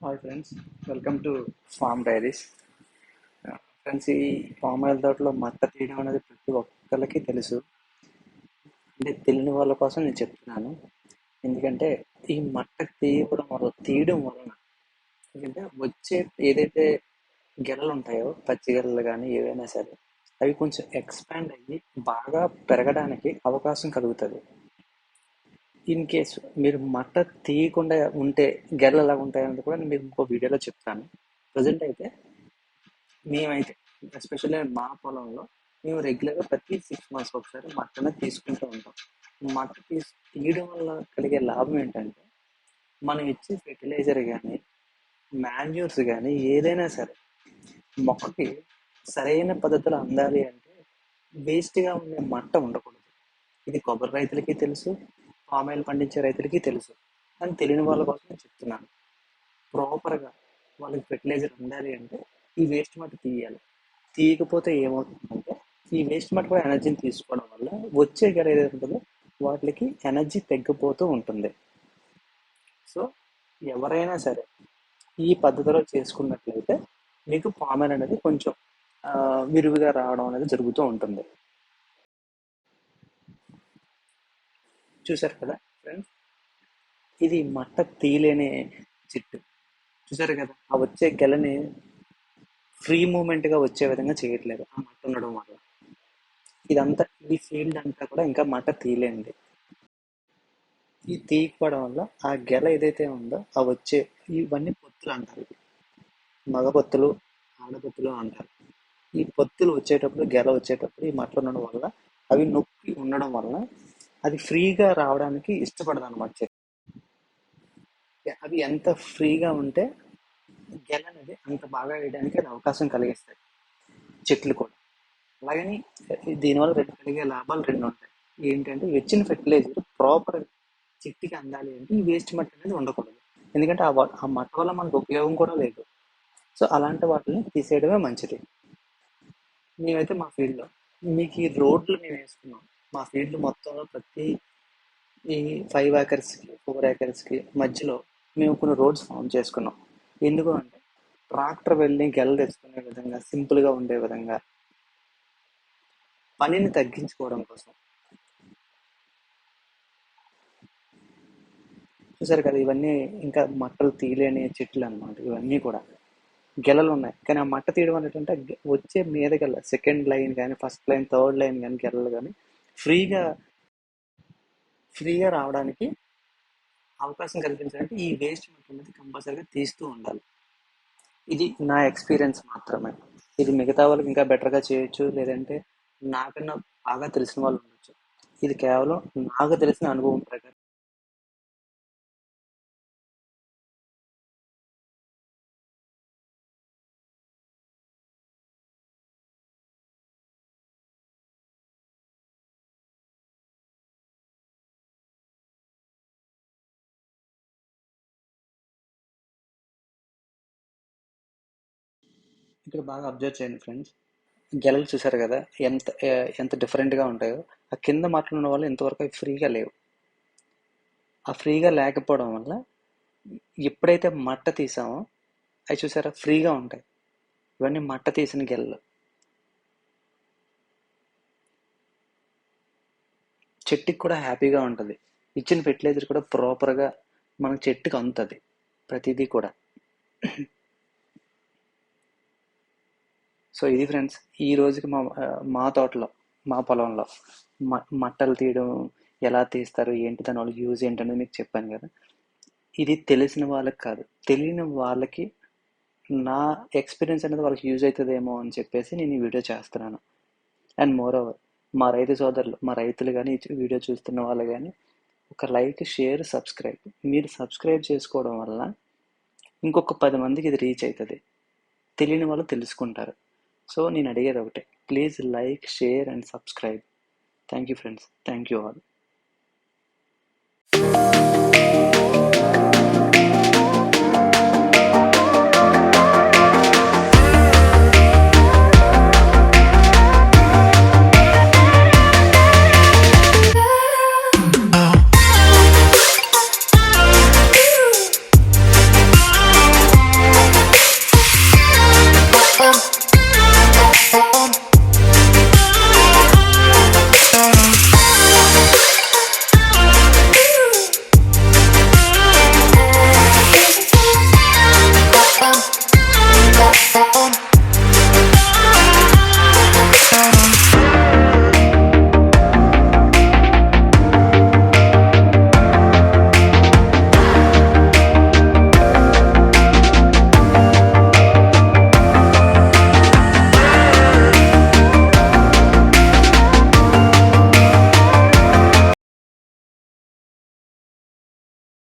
Hi friends welcome to farm diaries friends ఈ palm oil తోటలో మట్ట తీయడం అనేది ప్రతి ఒక్కరికి తెలుసు. అంటే తెలియని వాళ్ళ కోసం నేను చెప్తున్నాను. ఎందుకంటే ఈ మట్ట తీయడం వల్ల తీయడం వలన ఎందుకంటే వచ్చే ఏదైతే గెలలు ఉంటాయో పచ్చి గెలలు కానీ ఏవైనా సరే అవి కొంచెం ఎక్స్పాండ్ అయ్యి బాగా పెరగడానికి అవకాశం కలుగుతుంది. ఇన్ కేసు మీరు మట్ట తీయకుండా ఉంటే గెర్లు ఎలా ఉంటాయన్నది కూడా నేను మీకు ఇంకో వీడియోలో చెప్తాను. ప్రజెంట్ అయితే మేమైతే ఎస్పెషల్లీ మా పొలంలో మేము రెగ్యులర్గా ప్రతి సిక్స్ మంత్స్ ఒకసారి మట్టను తీసుకుంటూ ఉంటాం. మట్ట తీసి తీయడం వల్ల కలిగే లాభం ఏంటంటే మనం ఇచ్చే ఫెర్టిలైజర్ కానీ మాన్యూర్స్ కానీ ఏదైనా సరే మొక్కకి సరైన పద్ధతిలో అందాలి అంటే వేస్ట్గా ఉండే మట్ట ఉండకూడదు. ఇది కొబ్బరి రైతులకి తెలుసు పామ్ ఆయిల్ పండించే రైతులకి తెలుసు. కానీ తెలియని వాళ్ళ కోసం నేను చెప్తున్నాను. ప్రాపర్గా వాళ్ళకి ఫెర్టిలైజర్ ఉండాలి అంటే ఈ వేస్ట్ మట్టి తీయాలి. తీయకపోతే ఏమవుతుందంటే ఈ వేస్ట్ మట్టి కూడా ఎనర్జీని తీసుకోవడం వల్ల వచ్చే గెల ఏదైతే ఉంటుందో వాటికి ఎనర్జీ తగ్గిపోతూ ఉంటుంది. సో ఎవరైనా సరే ఈ పద్ధతిలో చేసుకున్నట్లయితే మీకు పామ్ ఆయిల్ అనేది కొంచెం ఆ, విరివిగా రావడం అనేది జరుగుతూ ఉంటుంది. చూసారు కదా ఫ్రెండ్స్ ఇది మట్ట తీయలేని చెట్టు. చూసారు కదా ఆ వచ్చే గెలని ఫ్రీ మూమెంట్గా వచ్చే విధంగా చేయట్లేదు ఆ మట్ట ఉండడం వల్ల. ఇదంతా ఈ ఫీల్డ్ అంతా కూడా ఇంకా మట్ట తీయలేనిది ఈ తీయకపోవడం వల్ల ఆ గెల ఏదైతే ఉందో ఆ వచ్చే ఇవన్నీ పొత్తులు అంటారు. మగ పొత్తులు ఆడపొత్తులు అంటారు. ఈ పొత్తులు వచ్చేటప్పుడు గెల వచ్చేటప్పుడు ఈ మట్టలు ఉండడం వల్ల అవి నొప్పి ఉండడం వల్ల అది ఫ్రీగా రావడానికి ఇష్టపడదు అనమాట చెట్టు అవి ఎంత ఫ్రీగా ఉంటే గెల అనేది అంత బాగా వేయడానికి అది అవకాశం కలిగిస్తాయి. చెట్లు కూడా. అలాగని దీనివల్ల రెండు కలిగే లాభాలు రెండు ఉంటాయి. ఏంటంటే వచ్చిన ఫెర్టిలైజర్ ప్రాపర్ చెట్టుకి అందాలి అంటే ఈ వేస్ట్ మట్టి అనేది ఉండకూడదు. ఎందుకంటే ఆ ఆ మట్ట వల్ల మనకు ఉపయోగం కూడా లేదు. సో అలాంటి వాటిని తీసేయడమే మంచిది. మేమైతే మా ఫీల్డ్లో మీకు ఈ రోడ్లు మేము వేసుకున్నాం. మా ఫీల్డ్ మొత్తంలో ప్రతి ఈ ఫైవ్ ఏకర్స్కి ఫోర్ ఏకర్స్కి మధ్యలో మేము కొన్ని రోడ్స్ ఫామ్ చేసుకున్నాం. ఎందుకు అంటే ట్రాక్టర్ వెళ్ళి గెల తెచ్చుకునే విధంగా సింపుల్గా ఉండే విధంగా పనిని తగ్గించుకోవడం కోసం. చూసారు కదా ఇవన్నీ ఇంకా మట్టలు తీయలేని చెట్లు అనమాట ఇవన్నీ కూడా. గెలలు ఉన్నాయి. కానీ ఆ మట్ట తీయడం అనేటంటే వచ్చే మీద గెల సెకండ్ లైన్ కానీ ఫస్ట్ లైన్ థర్డ్ లైన్ కానీ గెలలు కానీ ఫ్రీగా ఫ్రీగా రావడానికి అవకాశం కల్పించాలంటే ఈ వేస్ట్ మట్టి అనేది కంపల్సరీగా తీస్తూ ఉండాలి. ఇది నా ఎక్స్పీరియన్స్ మాత్రమే. ఇది మిగతా వాళ్ళకి ఇంకా బెటర్గా చేయొచ్చు లేదంటే నాకన్నా బాగా తెలిసిన వాళ్ళు ఉండొచ్చు. ఇది కేవలం నాకు తెలిసిన అనుభవం ప్రకారం ఇక్కడ బాగా అబ్జర్వ్ చేయండి ఫ్రెండ్స్ గెలలు చూసారు కదా ఎంత ఎంత డిఫరెంట్గా ఉంటాయో. ఆ కింద మాట్లాడిన వాళ్ళు ఇంతవరకు అవి ఫ్రీగా లేవు. ఆ ఫ్రీగా లేకపోవడం వల్ల ఎప్పుడైతే మట్ట తీసామో అవి చూసారా ఫ్రీగా ఉంటాయి. ఇవన్నీ మట్ట తీసిన గెలలు. చెట్టుకి కూడా హ్యాపీగా ఉంటుంది. ఇచ్చిన ఫెర్టిలైజర్ కూడా ప్రాపర్గా మనకు చెట్టుకి అందుతుంది. ప్రతిదీ కూడా. సో ఇది ఫ్రెండ్స్ ఈ రోజుకి మా మా తోటలో మా పొలంలో మ మట్టలు తీయడం ఎలా తీస్తారు ఏంటి దాని వాళ్ళకి యూజ్ ఏంటనేది మీకు చెప్పాను కదా. ఇది తెలిసిన వాళ్ళకి కాదు తెలియని వాళ్ళకి నా ఎక్స్పీరియన్స్ అనేది వాళ్ళకి యూజ్ అవుతుందేమో అని చెప్పేసి నేను ఈ వీడియో చేస్తున్నాను. అండ్ మోర్ ఓవర్ మా రైతు సోదరులు మా రైతులు కానీ వీడియో చూస్తున్న వాళ్ళు కానీ ఒక లైక్ షేర్ సబ్స్క్రైబ్. మీరు సబ్స్క్రైబ్ చేసుకోవడం వల్ల ఇంకొక పది మందికి ఇది రీచ్ అవుతుంది. తెలియని వాళ్ళు తెలుసుకుంటారు. సో నేను అడిగేది ఒకటే. Please like share and subscribe thank you friends thank you all